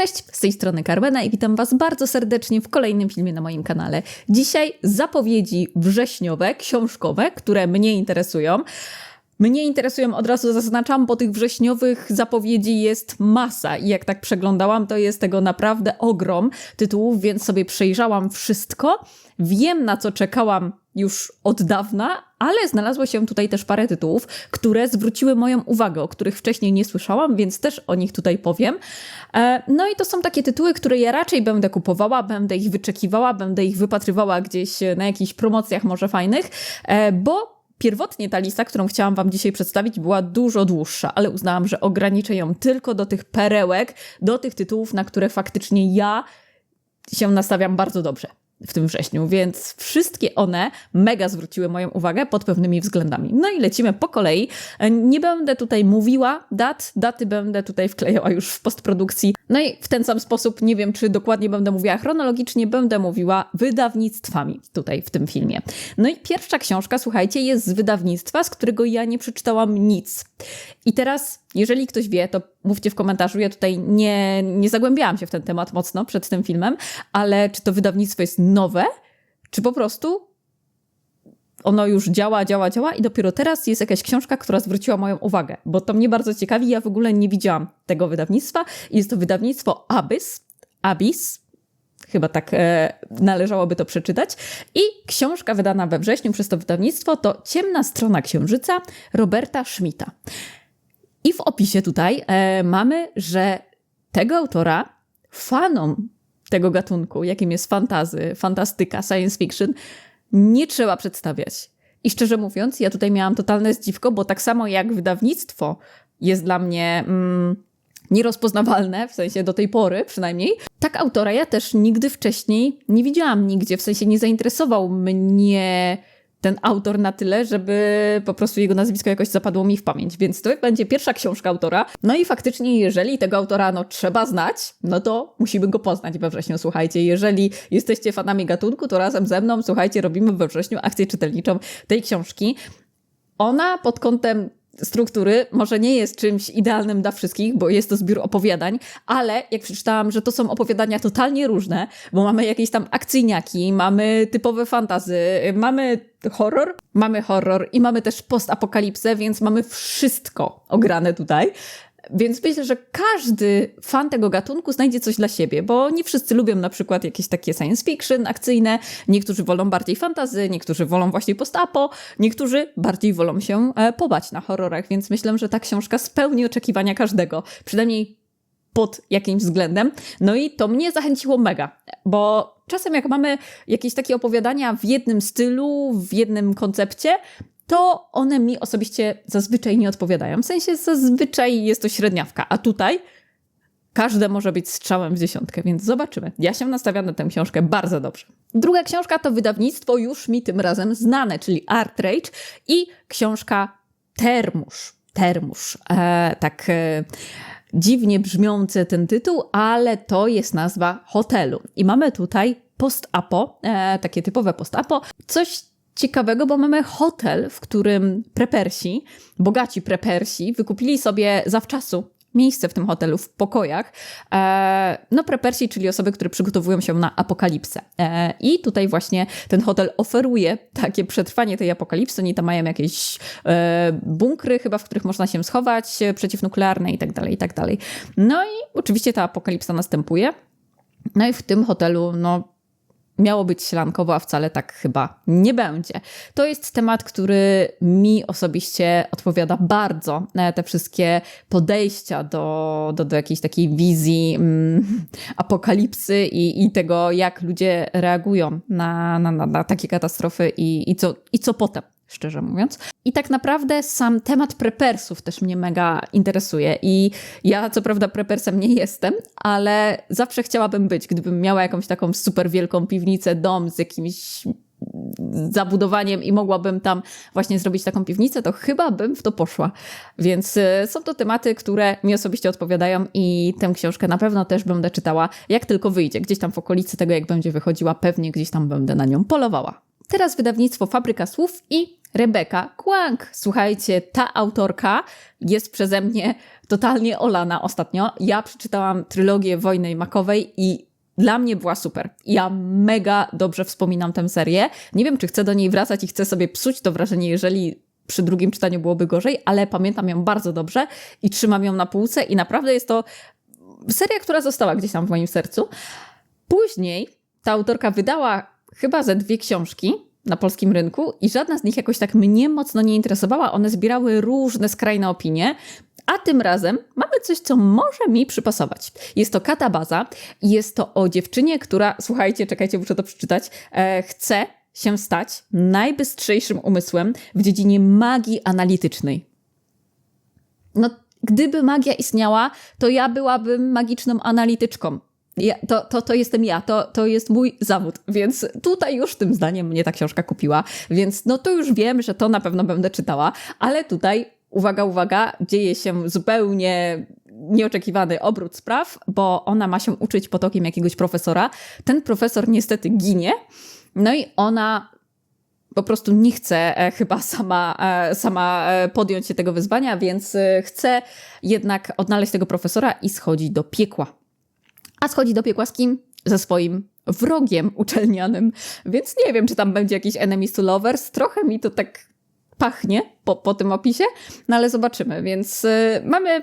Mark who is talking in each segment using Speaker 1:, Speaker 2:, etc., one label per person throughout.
Speaker 1: Cześć, z tej strony Carmena i witam Was bardzo serdecznie w kolejnym filmie na moim kanale. Dzisiaj zapowiedzi wrześniowe, książkowe, które mnie interesują. Mnie interesują, od razu zaznaczam, bo tych wrześniowych zapowiedzi jest masa i jak tak przeglądałam, to jest tego naprawdę ogrom tytułów, więc sobie przejrzałam wszystko. Wiem, na co czekałam już od dawna, ale znalazło się tutaj też parę tytułów, które zwróciły moją uwagę, o których wcześniej nie słyszałam, więc też o nich tutaj powiem. E, no i to są takie tytuły, które ja raczej będę kupowała, będę ich wyczekiwała, będę ich wypatrywała gdzieś na jakichś promocjach może fajnych, e, bo Pierwotnie ta lista, którą chciałam Wam dzisiaj przedstawić, była dużo dłuższa, ale uznałam, że ograniczę ją tylko do tych perełek, do tych tytułów, na które faktycznie ja się nastawiam bardzo dobrze w tym wrześniu, więc wszystkie one mega zwróciły moją uwagę pod pewnymi względami. No i lecimy po kolei. Nie będę tutaj mówiła dat, daty będę tutaj wklejała już w postprodukcji. No i w ten sam sposób, nie wiem czy dokładnie będę mówiła chronologicznie, będę mówiła wydawnictwami tutaj w tym filmie. No i pierwsza książka, słuchajcie, jest z wydawnictwa, z którego ja nie przeczytałam nic. I teraz, jeżeli ktoś wie, to mówcie w komentarzu. Ja tutaj nie, nie zagłębiałam się w ten temat mocno przed tym filmem, ale czy to wydawnictwo jest nowe, czy po prostu ono już działa, działa, działa i dopiero teraz jest jakaś książka, która zwróciła moją uwagę, bo to mnie bardzo ciekawi. Ja w ogóle nie widziałam tego wydawnictwa. Jest to wydawnictwo Abyss, Abyss, chyba tak e, należałoby to przeczytać. I książka wydana we wrześniu przez to wydawnictwo to Ciemna strona księżyca Roberta Schmidta. I w opisie tutaj e, mamy, że tego autora fanom tego gatunku, jakim jest fantazy, fantastyka, science fiction, nie trzeba przedstawiać. I szczerze mówiąc, ja tutaj miałam totalne zdziwko, bo tak samo jak wydawnictwo jest dla mnie mm, nierozpoznawalne, w sensie do tej pory przynajmniej, tak autora ja też nigdy wcześniej nie widziałam nigdzie, w sensie nie zainteresował mnie ten autor na tyle, żeby po prostu jego nazwisko jakoś zapadło mi w pamięć. Więc to będzie pierwsza książka autora. No i faktycznie, jeżeli tego autora no, trzeba znać, no to musimy go poznać we wrześniu. Słuchajcie, jeżeli jesteście fanami gatunku, to razem ze mną, słuchajcie, robimy we wrześniu akcję czytelniczą tej książki. Ona pod kątem struktury może nie jest czymś idealnym dla wszystkich, bo jest to zbiór opowiadań, ale jak przeczytałam, że to są opowiadania totalnie różne, bo mamy jakieś tam akcyjniaki, mamy typowe fantazy, mamy horror, mamy horror i mamy też postapokalipsę, więc mamy wszystko ograne tutaj. Więc myślę, że każdy fan tego gatunku znajdzie coś dla siebie, bo nie wszyscy lubią na przykład jakieś takie science fiction akcyjne, niektórzy wolą bardziej fantazy, niektórzy wolą właśnie postapo, niektórzy bardziej wolą się e, pobać na horrorach, więc myślę, że ta książka spełni oczekiwania każdego, przynajmniej pod jakimś względem. No i to mnie zachęciło mega, bo czasem jak mamy jakieś takie opowiadania w jednym stylu, w jednym koncepcie, to one mi osobiście zazwyczaj nie odpowiadają. W sensie zazwyczaj jest to średniawka, a tutaj każde może być strzałem w dziesiątkę, więc zobaczymy. Ja się nastawiam na tę książkę bardzo dobrze. Druga książka to wydawnictwo już mi tym razem znane, czyli Art Rage i książka Termusz. Termusz. E, tak e, dziwnie brzmiący ten tytuł, ale to jest nazwa hotelu. I mamy tutaj post-apo, e, takie typowe post-apo, coś ciekawego, bo mamy hotel, w którym prepersi, bogaci prepersi, wykupili sobie zawczasu miejsce w tym hotelu, w pokojach. E, no, prepersi, czyli osoby, które przygotowują się na apokalipsę. E, I tutaj właśnie ten hotel oferuje takie przetrwanie tej apokalipsy. Oni tam mają jakieś e, bunkry, chyba, w których można się schować, przeciwnuklearne i tak dalej, i tak dalej. No i oczywiście ta apokalipsa następuje. No i w tym hotelu, no, miało być sielankowo, a wcale tak chyba nie będzie. To jest temat, który mi osobiście odpowiada bardzo. E, te wszystkie podejścia do, do, do jakiejś takiej wizji mm, apokalipsy i, i tego, jak ludzie reagują na, na, na, na takie katastrofy i, i, co, i co potem szczerze mówiąc. I tak naprawdę sam temat prepersów też mnie mega interesuje. I ja co prawda prepersem nie jestem, ale zawsze chciałabym być, gdybym miała jakąś taką super wielką piwnicę, dom z jakimś zabudowaniem i mogłabym tam właśnie zrobić taką piwnicę, to chyba bym w to poszła. Więc y, są to tematy, które mi osobiście odpowiadają i tę książkę na pewno też będę czytała, jak tylko wyjdzie. Gdzieś tam w okolicy tego, jak będzie wychodziła, pewnie gdzieś tam będę na nią polowała. Teraz wydawnictwo Fabryka Słów i Rebeka Kłank. Słuchajcie, ta autorka jest przeze mnie totalnie olana ostatnio. Ja przeczytałam trylogię Wojny Makowej i dla mnie była super. Ja mega dobrze wspominam tę serię. Nie wiem, czy chcę do niej wracać i chcę sobie psuć to wrażenie, jeżeli przy drugim czytaniu byłoby gorzej, ale pamiętam ją bardzo dobrze i trzymam ją na półce i naprawdę jest to seria, która została gdzieś tam w moim sercu. Później ta autorka wydała chyba ze dwie książki na polskim rynku i żadna z nich jakoś tak mnie mocno nie interesowała. One zbierały różne skrajne opinie. A tym razem mamy coś, co może mi przypasować. Jest to katabaza jest to o dziewczynie, która, słuchajcie, czekajcie, muszę to przeczytać, e, chce się stać najbystrzejszym umysłem w dziedzinie magii analitycznej. No, gdyby magia istniała, to ja byłabym magiczną analityczką. Ja, to, to, to jestem ja, to, to jest mój zawód, więc tutaj już tym zdaniem mnie ta książka kupiła, więc no to już wiem, że to na pewno będę czytała, ale tutaj, uwaga, uwaga, dzieje się zupełnie nieoczekiwany obrót spraw, bo ona ma się uczyć potokiem jakiegoś profesora. Ten profesor niestety ginie, no i ona po prostu nie chce e, chyba sama, e, sama e, podjąć się tego wyzwania, więc chce jednak odnaleźć tego profesora i schodzi do piekła. A schodzi do piekła z kim? Ze swoim wrogiem uczelnianym. Więc nie wiem, czy tam będzie jakiś enemies to lovers. Trochę mi to tak pachnie po, po tym opisie, no ale zobaczymy. Więc y, mamy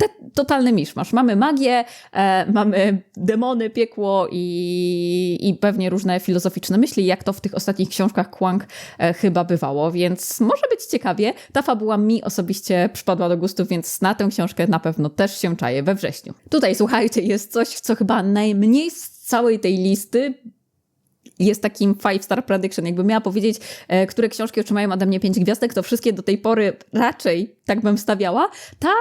Speaker 1: te, totalny miszmasz. Mamy magię, e, mamy demony, piekło i, i pewnie różne filozoficzne myśli, jak to w tych ostatnich książkach Kwang e, chyba bywało, więc może być ciekawie. Ta fabuła mi osobiście przypadła do gustu, więc na tę książkę na pewno też się czaję we wrześniu. Tutaj, słuchajcie, jest coś, co chyba najmniej z całej tej listy jest takim five star prediction. Jakby miała powiedzieć, e, które książki otrzymają ode mnie pięć gwiazdek, to wszystkie do tej pory raczej tak bym stawiała. Ta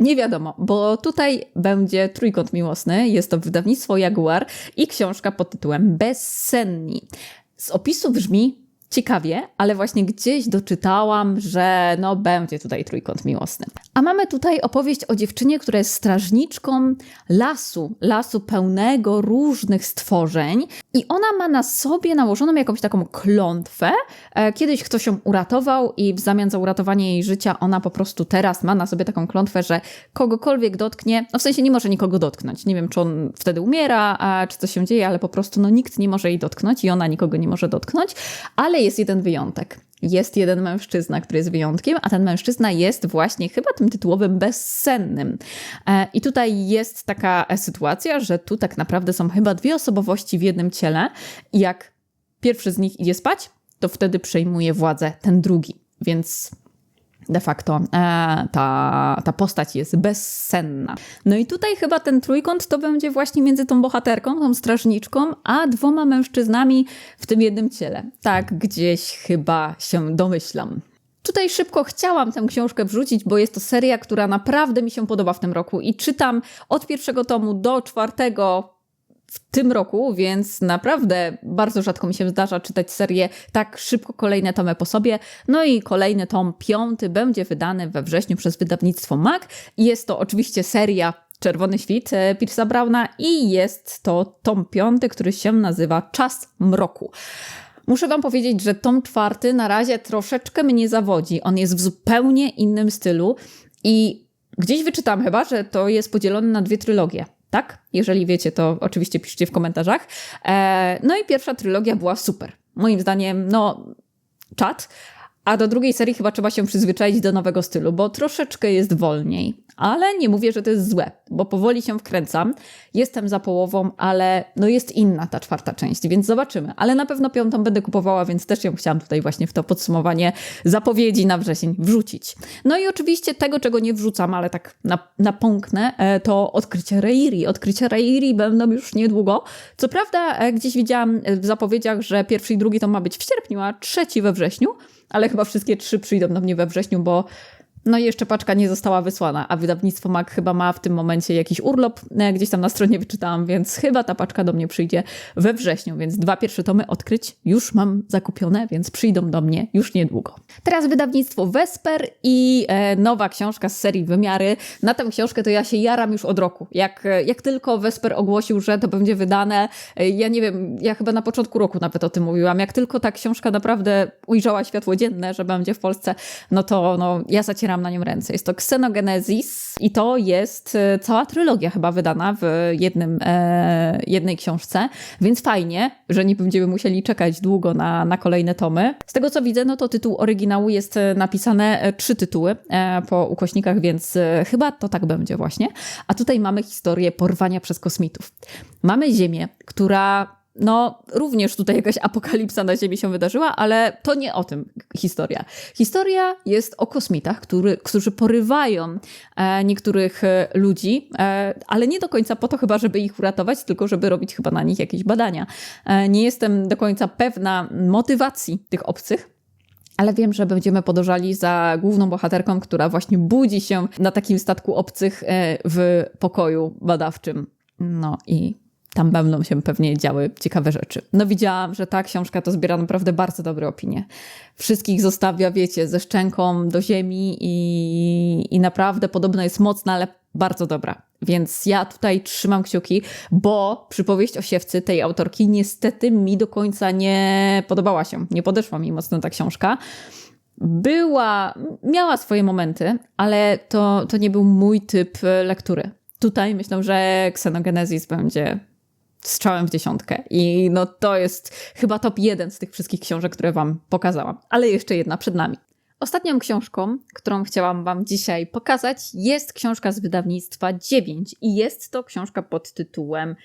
Speaker 1: nie wiadomo, bo tutaj będzie trójkąt miłosny, jest to wydawnictwo Jaguar i książka pod tytułem Bezsenni. Z opisu brzmi ciekawie, ale właśnie gdzieś doczytałam, że no będzie tutaj trójkąt miłosny. A mamy tutaj opowieść o dziewczynie, która jest strażniczką lasu, lasu pełnego różnych stworzeń i ona ma na sobie nałożoną jakąś taką klątwę. E, kiedyś ktoś ją uratował i w zamian za uratowanie jej życia ona po prostu teraz ma na sobie taką klątwę, że kogokolwiek dotknie, no w sensie nie może nikogo dotknąć. Nie wiem, czy on wtedy umiera, czy co się dzieje, ale po prostu no nikt nie może jej dotknąć i ona nikogo nie może dotknąć, ale ale jest jeden wyjątek. Jest jeden mężczyzna, który jest wyjątkiem, a ten mężczyzna jest właśnie chyba tym tytułowym bezsennym. E, I tutaj jest taka sytuacja, że tu tak naprawdę są chyba dwie osobowości w jednym ciele. Jak pierwszy z nich idzie spać, to wtedy przejmuje władzę ten drugi. Więc de facto e, ta, ta postać jest bezsenna. No i tutaj chyba ten trójkąt to będzie właśnie między tą bohaterką, tą strażniczką, a dwoma mężczyznami w tym jednym ciele. Tak gdzieś chyba się domyślam. Tutaj szybko chciałam tę książkę wrzucić, bo jest to seria, która naprawdę mi się podoba w tym roku i czytam od pierwszego tomu do czwartego w tym roku, więc naprawdę bardzo rzadko mi się zdarza czytać serię tak szybko, kolejne tomy po sobie. No i kolejny tom, piąty, będzie wydany we wrześniu przez wydawnictwo MAC. Jest to oczywiście seria Czerwony Świt e, Pierce'a Browna i jest to tom piąty, który się nazywa Czas Mroku. Muszę Wam powiedzieć, że tom czwarty na razie troszeczkę mnie zawodzi. On jest w zupełnie innym stylu i gdzieś wyczytam chyba, że to jest podzielony na dwie trylogie tak? Jeżeli wiecie, to oczywiście piszcie w komentarzach. E, no i pierwsza trylogia była super. Moim zdaniem, no, czat. A do drugiej serii chyba trzeba się przyzwyczaić do nowego stylu, bo troszeczkę jest wolniej ale nie mówię, że to jest złe, bo powoli się wkręcam. Jestem za połową, ale no jest inna ta czwarta część, więc zobaczymy. Ale na pewno piątą będę kupowała, więc też ją chciałam tutaj właśnie w to podsumowanie zapowiedzi na wrzesień wrzucić. No i oczywiście tego, czego nie wrzucam, ale tak napąknę, e, to odkrycie Reiri. Odkrycie Reiri będą już niedługo. Co prawda e, gdzieś widziałam w zapowiedziach, że pierwszy i drugi to ma być w sierpniu, a trzeci we wrześniu, ale chyba wszystkie trzy przyjdą do mnie we wrześniu, bo No i jeszcze paczka nie została wysłana, a wydawnictwo MAK chyba ma w tym momencie jakiś urlop, e, gdzieś tam na stronie wyczytałam, więc chyba ta paczka do mnie przyjdzie we wrześniu, więc dwa pierwsze tomy odkryć już mam zakupione, więc przyjdą do mnie już niedługo. Teraz wydawnictwo Vesper i e, nowa książka z serii Wymiary. Na tę książkę to ja się jaram już od roku. Jak, e, jak tylko Vesper ogłosił, że to będzie wydane, ja nie wiem, ja chyba na początku roku nawet o tym mówiłam, jak tylko ta książka naprawdę ujrzała światło dzienne, że będzie w Polsce, no to no, ja zacieram na nią ręce. Jest to Xenogenesis i to jest e, cała trylogia chyba wydana w jednym, e, jednej książce, więc fajnie, że nie będziemy musieli czekać długo na, na kolejne tomy. Z tego co widzę, no to tytuł oryginału jest e, napisane e, trzy tytuły e, po ukośnikach, więc chyba to tak będzie właśnie. A tutaj mamy historię porwania przez kosmitów. Mamy Ziemię, która no, również tutaj jakaś apokalipsa na Ziemi się wydarzyła, ale to nie o tym historia. Historia jest o kosmitach, który, którzy porywają e, niektórych e, ludzi, e, ale nie do końca po to chyba, żeby ich uratować, tylko żeby robić chyba na nich jakieś badania. Nie jestem do końca pewna motywacji tych obcych. Ale wiem, że będziemy podążali za główną bohaterką, która właśnie budzi się na takim statku obcych w pokoju badawczym. No i tam będą się pewnie działy ciekawe rzeczy. No widziałam, że ta książka to zbiera naprawdę bardzo dobre opinie. Wszystkich zostawia, wiecie, ze szczęką do ziemi i, i naprawdę podobno jest mocna, ale bardzo dobra. Więc ja tutaj trzymam kciuki, bo przypowieść o siewcy tej autorki niestety mi do końca nie podobała się. Nie podeszła mi mocno ta książka była, miała swoje momenty, ale to, to nie był mój typ lektury. Tutaj myślę, że Xenogenesis będzie strzałem w dziesiątkę. I no to jest chyba top jeden z tych wszystkich książek, które Wam pokazałam. Ale jeszcze jedna przed nami. Ostatnią książką, którą chciałam Wam dzisiaj pokazać, jest książka z wydawnictwa 9 i jest to książka pod tytułem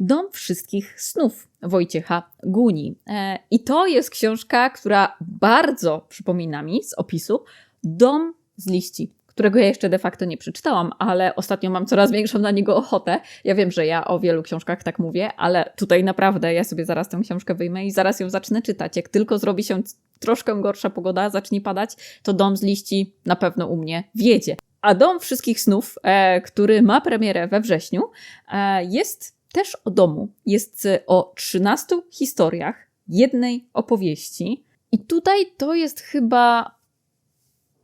Speaker 1: Dom Wszystkich Snów Wojciecha Guni. E, I to jest książka, która bardzo przypomina mi z opisu Dom z liści, którego ja jeszcze de facto nie przeczytałam, ale ostatnio mam coraz większą na niego ochotę. Ja wiem, że ja o wielu książkach tak mówię, ale tutaj naprawdę ja sobie zaraz tę książkę wyjmę i zaraz ją zacznę czytać. Jak tylko zrobi się troszkę gorsza pogoda, zacznie padać, to Dom z liści na pewno u mnie wiedzie. A Dom Wszystkich Snów, e, który ma premierę we wrześniu, e, jest też o domu. Jest e, o 13 historiach jednej opowieści. I tutaj to jest chyba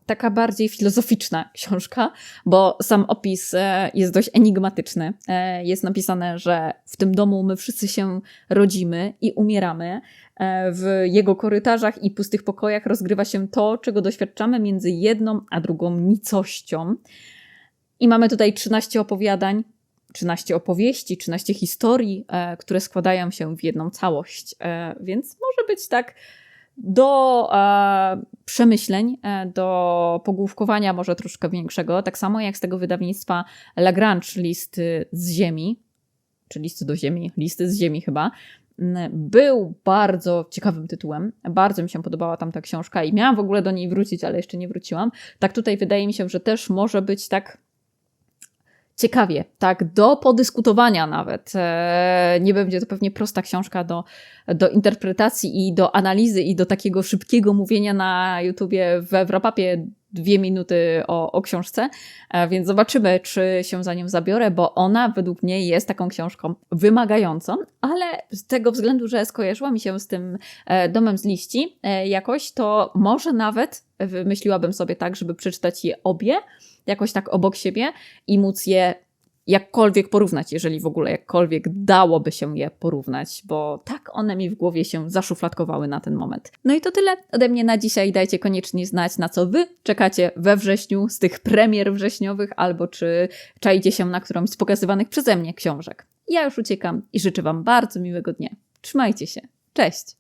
Speaker 1: taka bardziej filozoficzna książka, bo sam opis e, jest dość enigmatyczny. E, Jest napisane, że w tym domu my wszyscy się rodzimy i umieramy. E, W jego korytarzach i pustych pokojach rozgrywa się to, czego doświadczamy między jedną a drugą nicością. I mamy tutaj 13 opowiadań, 13 opowieści, 13 historii, które składają się w jedną całość. Więc może być tak do e, przemyśleń, e, do pogłówkowania może troszkę większego, tak samo jak z tego wydawnictwa Lagrange listy z ziemi, czy listy do ziemi, listy z ziemi chyba, był bardzo ciekawym tytułem. Bardzo mi się podobała tamta książka i miałam w ogóle do niej wrócić, ale jeszcze nie wróciłam. Tak tutaj wydaje mi się, że też może być tak ciekawie, tak, do podyskutowania nawet. E, Nie będzie to pewnie prosta książka do, do interpretacji i do analizy i do takiego szybkiego mówienia na YouTubie we wrapapie dwie minuty o, o książce, E, więc zobaczymy, czy się za nią zabiorę, bo ona według mnie jest taką książką wymagającą, ale z tego względu, że skojarzyła mi się z tym e, domem z liści jakoś, to może nawet wymyśliłabym sobie tak, żeby przeczytać je obie, jakoś tak obok siebie i móc je jakkolwiek porównać, jeżeli w ogóle jakkolwiek dałoby się je porównać, bo tak one mi w głowie się zaszufladkowały na ten moment. No i to tyle ode mnie na dzisiaj. Dajcie koniecznie znać, na co wy czekacie we wrześniu z tych premier wrześniowych, albo czy czaicie się na którąś z pokazywanych przeze mnie książek. Ja już uciekam i życzę wam bardzo miłego dnia. Trzymajcie się. Cześć!